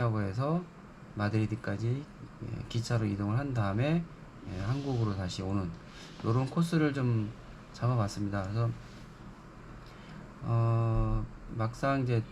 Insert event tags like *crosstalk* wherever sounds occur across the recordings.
산티아고에서 마드리드까지 예, 기차로 이동을 한 다음에 예, 한국으로 다시 오는 이런 코스를 좀 잡아봤습니다. 그래서 어, 막상 이제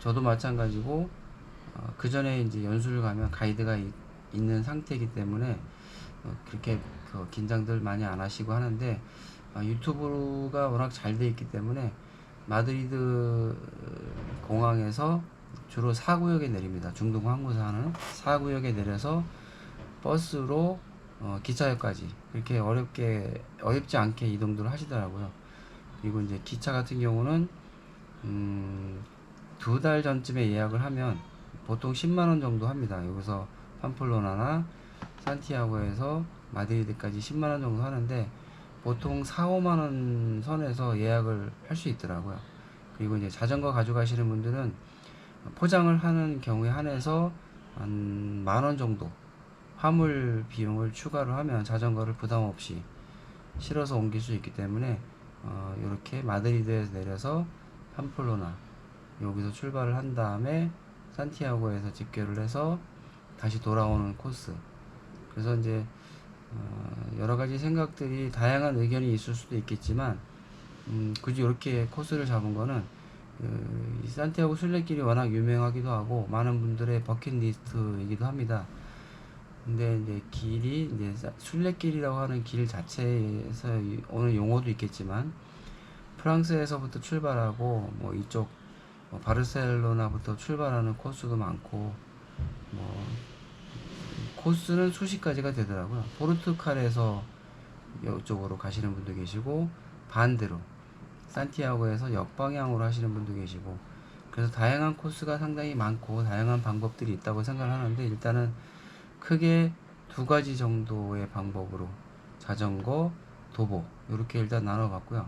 저도 마찬가지고 어, 그 전에 이제 연수를 가면 가이드가 이- 있는 상태이기 때문에 어, 그렇게 그 긴장들 많이 안 하시고 하는데 어, 유튜브가 워낙 잘 돼 있기 때문에 마드리드 공항에서 주로 4구역에 내립니다. 중동 항구사는 4구역에 내려서 버스로 어, 기차역까지 그렇게 어렵게 어렵지 않게 이동들을 하시더라고요. 그리고 이제 기차 같은 경우는 음, 두 달 전쯤에 예약을 하면 보통 10만 원 정도 합니다. 여기서 팜플로나나 산티아고에서 마드리드까지 10만 원 정도 하는데 보통 4, 5만 원 선에서 예약을 할 수 있더라고요. 그리고 이제 자전거 가져가시는 분들은 포장을 하는 경우에 한해서 한 만 원 정도 화물 비용을 추가로 하면 자전거를 부담 없이 실어서 옮길 수 있기 때문에 어, 이렇게 마드리드에서 내려서 팜플로나 여기서 출발을 한 다음에 산티아고에서 집결을 해서 다시 돌아오는 코스. 그래서 이제 어, 여러 가지 생각들이 다양한 의견이 있을 수도 있겠지만 음, 굳이 이렇게 코스를 잡은 거는 그, 이 산티아고 순례길이 워낙 유명하기도 하고 많은 분들의 버킷리스트이기도 합니다. 근데 이제 길이 이제 사- 순례길이라고 하는 길 자체에서 이- 오는 용어도 있겠지만 프랑스에서부터 출발하고 뭐 이쪽 뭐 바르셀로나부터 출발하는 코스도 많고 뭐 코스는 수십 가지가 되더라고요. 포르투갈에서 이쪽으로 가시는 분도 계시고 반대로 산티아고에서 역방향으로 하시는 분도 계시고 그래서 다양한 코스가 상당히 많고 다양한 방법들이 있다고 생각을 하는데 일단은 크게 두 가지 정도의 방법으로 자전거, 도보 이렇게 일단 나눠봤고요.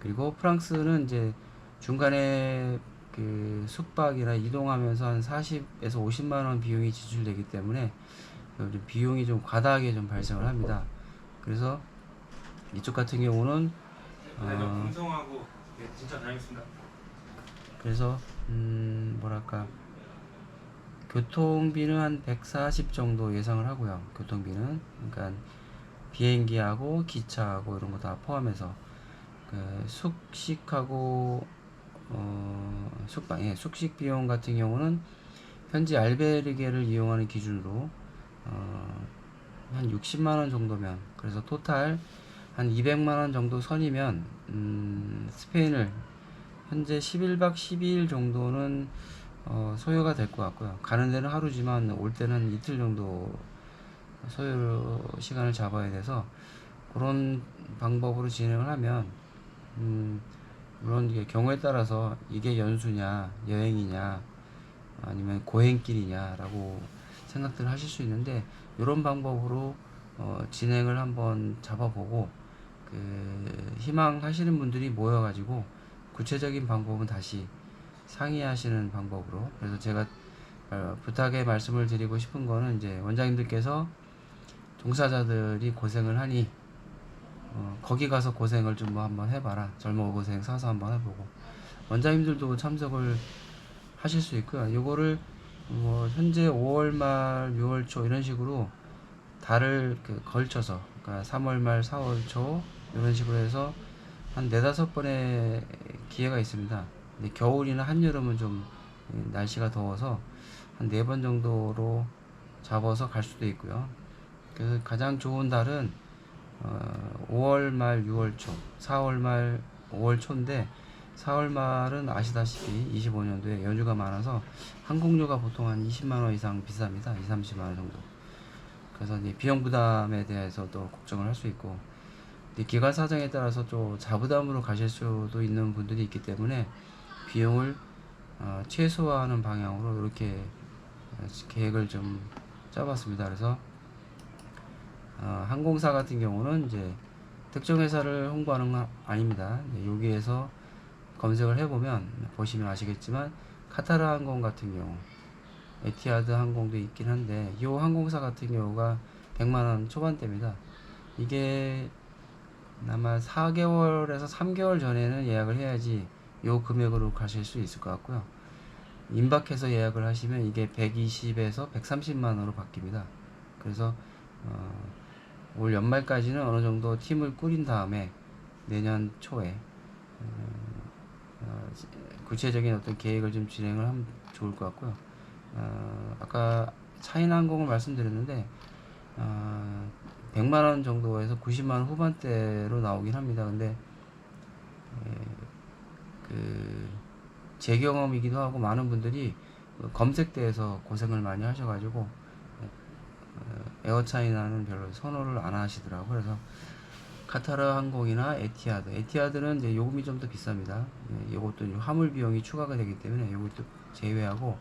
그리고 프랑스는 이제 중간에 그 숙박이나 이동하면서 한 40에서 50만 원 비용이 지출되기 때문에 좀 비용이 좀 과다하게 좀 발생을 합니다. 그래서 이쪽 같은 경우는 네, 저 어, 금성하고 예, 진짜 다녔습니다. 그래서 음 뭐랄까 교통비는 한 140 정도 예상을 하고요. 교통비는 그러니까 비행기하고 기차하고 이런 거 다 포함해서 그 숙식하고 어 숙박 예 숙식 비용 같은 경우는 현지 알베르게를 이용하는 기준으로 어 한 60만 원 정도면 그래서 토탈 한 200만 원 정도 선이면 음 스페인을 현재 11박 12일 정도는 어, 소요가 될 것 같고요. 가는 데는 하루지만 올 때는 이틀 정도 소요 시간을 잡아야 돼서 그런 방법으로 진행을 하면 음, 물론 이게 경우에 따라서 이게 연수냐 여행이냐 아니면 고행길이냐 라고 생각들을 하실 수 있는데 이런 방법으로 어, 진행을 한번 잡아보고 그 희망하시는 분들이 모여가지고 구체적인 방법은 다시 상의하시는 방법으로. 그래서 제가 어, 부탁의 말씀을 드리고 싶은 거는 이제 원장님들께서 종사자들이 고생을 하니 어, 거기 가서 고생을 좀 뭐 한번 해봐라. 젊어 고생 사서 한번 해보고. 원장님들도 참석을 하실 수 있고요. 요거를 뭐 현재 5월 말 6월 초 이런 식으로 달을 그 걸쳐서 그러니까 3월 말 4월 초 이런 식으로 해서 한 네다섯 번의 기회가 있습니다. 근데 겨울이나 한여름은 좀 날씨가 더워서 한 네 번 정도로 잡아서 갈 수도 있고요. 그래서 가장 좋은 달은 어, 5월 말 6월 초, 4월 말 5월 초인데 4월 말은 아시다시피 25년도에 연휴가 많아서 항공료가 보통 한 20만 원 이상 비쌉니다. 2, 30만 원 정도. 그래서 비용 부담에 대해서도 걱정을 할 수 있고 기관 사정에 따라서 또 자부담으로 가실 수도 있는 분들이 있기 때문에 비용을 어, 최소화하는 방향으로 이렇게 어, 계획을 좀 짜봤습니다. 그래서 어, 항공사 같은 경우는 이제 특정 회사를 홍보하는 건 아닙니다. 여기에서 검색을 해보면 보시면 아시겠지만 카타르 항공 같은 경우 에티하드 항공도 있긴 한데 이 항공사 같은 경우가 100만 원 초반대입니다. 이게 아마 4개월에서 3개월 전에는 예약을 해야지 요 금액으로 가실 수 있을 것 같고요. 임박해서 예약을 하시면 이게 120에서 130만 원으로 바뀝니다. 그래서 어, 올 연말까지는 어느 정도 팀을 꾸린 다음에 내년 초에 어, 어, 구체적인 어떤 계획을 좀 진행을 하면 좋을 것 같고요. 어, 아까 차이나 항공을 말씀드렸는데 어, 100만 원 정도에서 90만 원 후반대로 나오긴 합니다. 근데 에, 그제 경험이기도 하고 많은 분들이 그 검색대에서 고생을 많이 하셔가지고 어, 에어차이나는 별로 선호를 안 하시더라고요. 그래서 카타르 항공이나 에티하드, 에티하드는 이제 요금이 좀 더 비쌉니다. 예, 이것도 이제 화물 비용이 추가가 되기 때문에 이것도 제외하고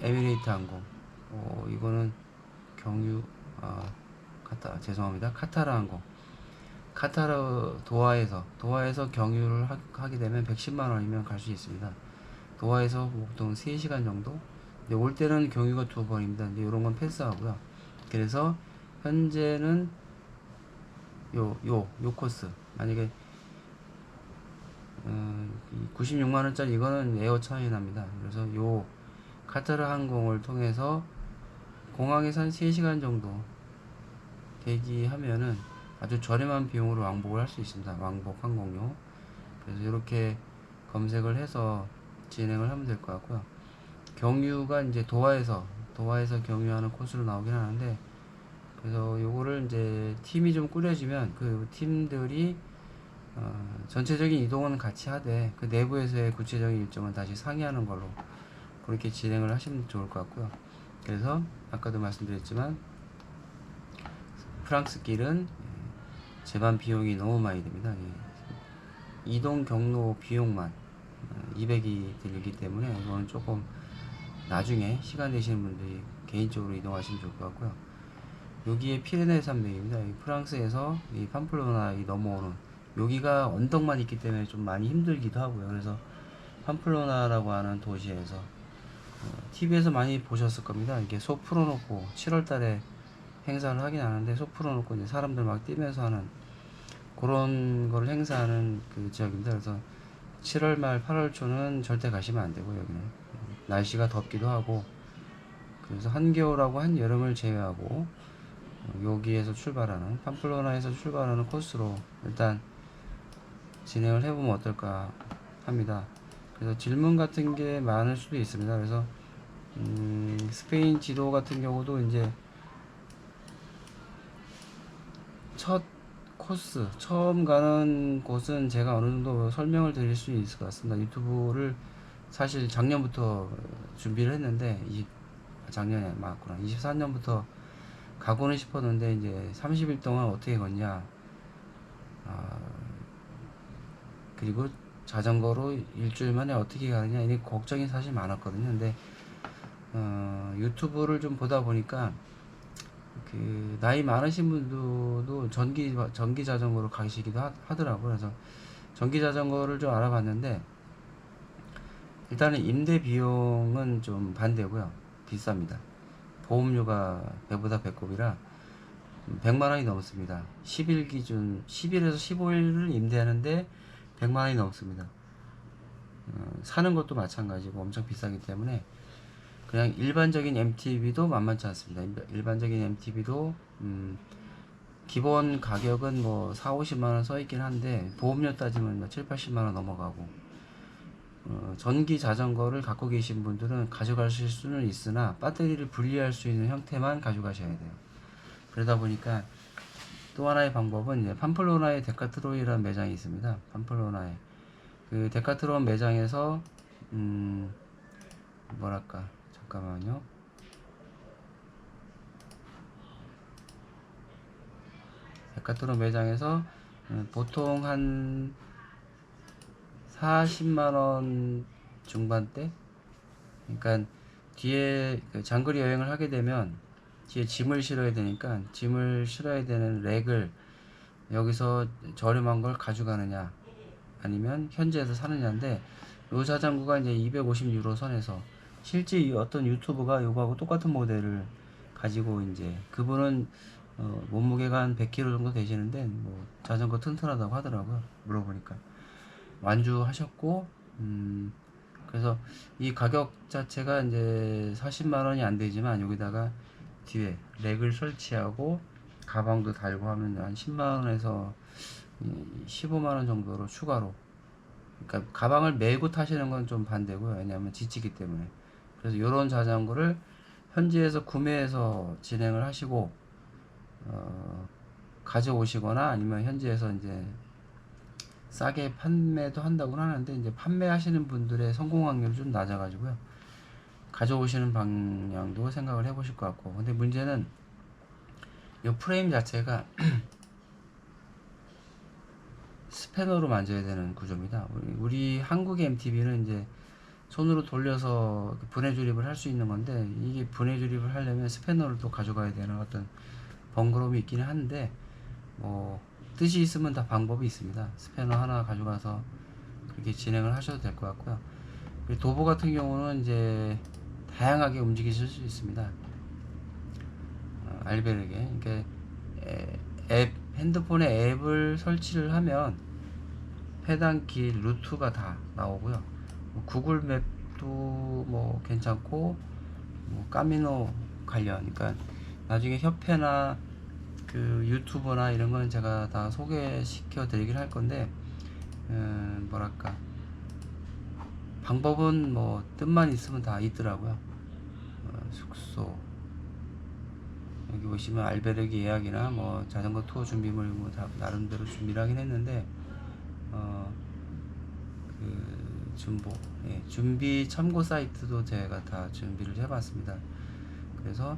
에미레이트 항공, 어, 이거는 경유, 아, 카타, 죄송합니다. 카타르 항공. 카타르 도하에서 도하에서 경유를 하, 하게 되면 110만 원이면 갈 수 있습니다. 도하에서 보통 3시간 정도. 근데 올 때는 경유가 두 번입니다. 근데 이런 건 패스하고요. 그래서 현재는 요 요 요 코스 만약에 어, 96만 원짜리 이거는 에어 차이납니다. 그래서 요 카타르 항공을 통해서 공항에서 한 3시간 정도 대기하면은 아주 저렴한 비용으로 왕복을 할 수 있습니다. 왕복 항공료. 그래서 이렇게 검색을 해서 진행을 하면 될 것 같고요. 경유가 이제 도하에서 도하에서 경유하는 코스로 나오긴 하는데 그래서 요거를 이제 팀이 좀 꾸려지면 그 팀들이 어, 전체적인 이동은 같이 하되 그 내부에서의 구체적인 일정은 다시 상의하는 걸로 그렇게 진행을 하시면 좋을 것 같고요. 그래서 아까도 말씀드렸지만 프랑스 길은 예, 제반 비용이 너무 많이 듭니다. 예. 이동 경로 비용만 어, 200이 들기 때문에 이거는 조금 나중에 시간 되시는 분들이 개인적으로 이동하시면 좋을 것 같고요. 여기에 피레네 산맥입니다. 이 프랑스에서 이 팜플로나 이 넘어오는 여기가 언덕만 있기 때문에 좀 많이 힘들기도 하고요. 그래서 팜플로나라고 하는 도시에서 TV에서 많이 보셨을 겁니다. 이게 소 풀어놓고 7월달에 행사를 하긴 하는데 소 풀어놓고 이제 사람들 막 뛰면서 하는 그런 거를 행사하는 그 지역입니다. 그래서 7월 말 8월 초는 절대 가시면 안 되고 여기는 날씨가 덥기도 하고 그래서 한겨울하고 한여름을 제외하고 어, 여기에서 출발하는 팜플로나에서 출발하는 코스로 일단 진행을 해보면 어떨까 합니다. 그래서 질문 같은 게 많을 수도 있습니다. 그래서 음, 스페인 지도 같은 경우도 이제 첫 코스 처음 가는 곳은 제가 어느 정도 설명을 드릴 수 있을 것 같습니다. 유튜브를 사실 작년부터 준비를 했는데 이 작년에 맞구나 24년부터 가고는 싶었는데 이제 30일 동안 어떻게 걷냐 아, 그리고 자전거로 일주일 만에 어떻게 가느냐 이 걱정이 사실 많았거든요. 근데 어, 유튜브를 좀 보다 보니까 그 나이 많으신 분들도 전기 전기 자전거로 가시기도 하, 하더라고요. 그래서 전기 자전거를 좀 알아봤는데 일단은 임대 비용은 좀 반대고요. 비쌉니다. 보험료가 배보다 배꼽이라 100만 원이 넘습니다. 10일 기준 10일에서 15일을 임대하는데 100만 원이 넘습니다. 어, 사는 것도 마찬가지고 엄청 비싸기 때문에 그냥 일반적인 MTB도 만만치 않습니다. 일반- 일반적인 MTB도 음, 기본 가격은 뭐 4, 50만 원 써 있긴 한데 보험료 따지면 뭐 7, 80만 원 넘어가고 어, 전기 자전거를 갖고 계신 분들은 가져가실 수는 있으나 배터리를 분리할 수 있는 형태만 가져가셔야 돼요. 그러다 보니까 또 하나의 방법은 팜플로나의 데카트로이라는 매장이 있습니다. 팜플로나에 그 데카트론 매장에서 음 뭐랄까 잠깐만요. 데카트론 매장에서 음, 보통 한 40만 원 중반대? 그러니까 뒤에 그 장거리 여행을 하게 되면 뒤에 짐을 실어야 되니까 짐을 실어야 되는 렉을 여기서 저렴한 걸 가져가느냐 아니면 현지에서 사느냐인데 요 자전거가 이제 250유로 선에서 실제 이 어떤 유튜브가 요거하고 똑같은 모델을 가지고 이제 그분은 어, 몸무게가 한 100kg 정도 되시는데 뭐 자전거 튼튼하다고 하더라고요 물어보니까 완주하셨고 음, 그래서 이 가격 자체가 이제 40만 원이 안 되지만 여기다가 뒤에 렉을 설치하고 가방도 달고 하면 한 10만 원에서 15만 원 정도로 추가로 그러니까 가방을 메고 타시는 건 좀 반대고요. 왜냐하면 지치기 때문에. 그래서 이런 자전거를 현지에서 구매해서 진행을 하시고 어, 가져오시거나 아니면 현지에서 이제 싸게 판매도 한다고 하는데 이제 판매하시는 분들의 성공 확률이 좀 낮아가지고요. 가져오시는 방향도 생각을 해보실 것 같고 근데 문제는 이 프레임 자체가 *clears throat* 스패너로 만져야 되는 구조입니다. 우리, 우리 한국의 MTB는 이제 손으로 돌려서 분해 조립을 할 수 있는 건데 이게 분해 조립을 하려면 스패너를 또 가져가야 되는 어떤 번거로움이 있기는 한데 뭐 뜻이 있으면 다 방법이 있습니다. 스패너 하나 가져가서 그렇게 진행을 하셔도 될 것 같고요. 도보 같은 경우는 이제 다양하게 움직이실 수 있습니다. 어, 알베르게 에- 앱 핸드폰에 앱을 설치를 하면 해당 길 루트가 다 나오고요. 뭐 구글 맵도 뭐 괜찮고 뭐 까미노 관련 그러니까 나중에 협회나 그 유튜브나 이런 거는 제가 다 소개시켜 드리긴 할 건데 음, 뭐랄까 방법은 뭐 뜻만 있으면 다 있더라고요. 어, 숙소 여기 보시면 알베르기 예약이나 뭐 자전거 투어 준비물 뭐 다 나름대로 준비를 하긴 했는데 어, 그 준보 예, 준비 참고 사이트도 제가 다 준비를 해봤습니다. 그래서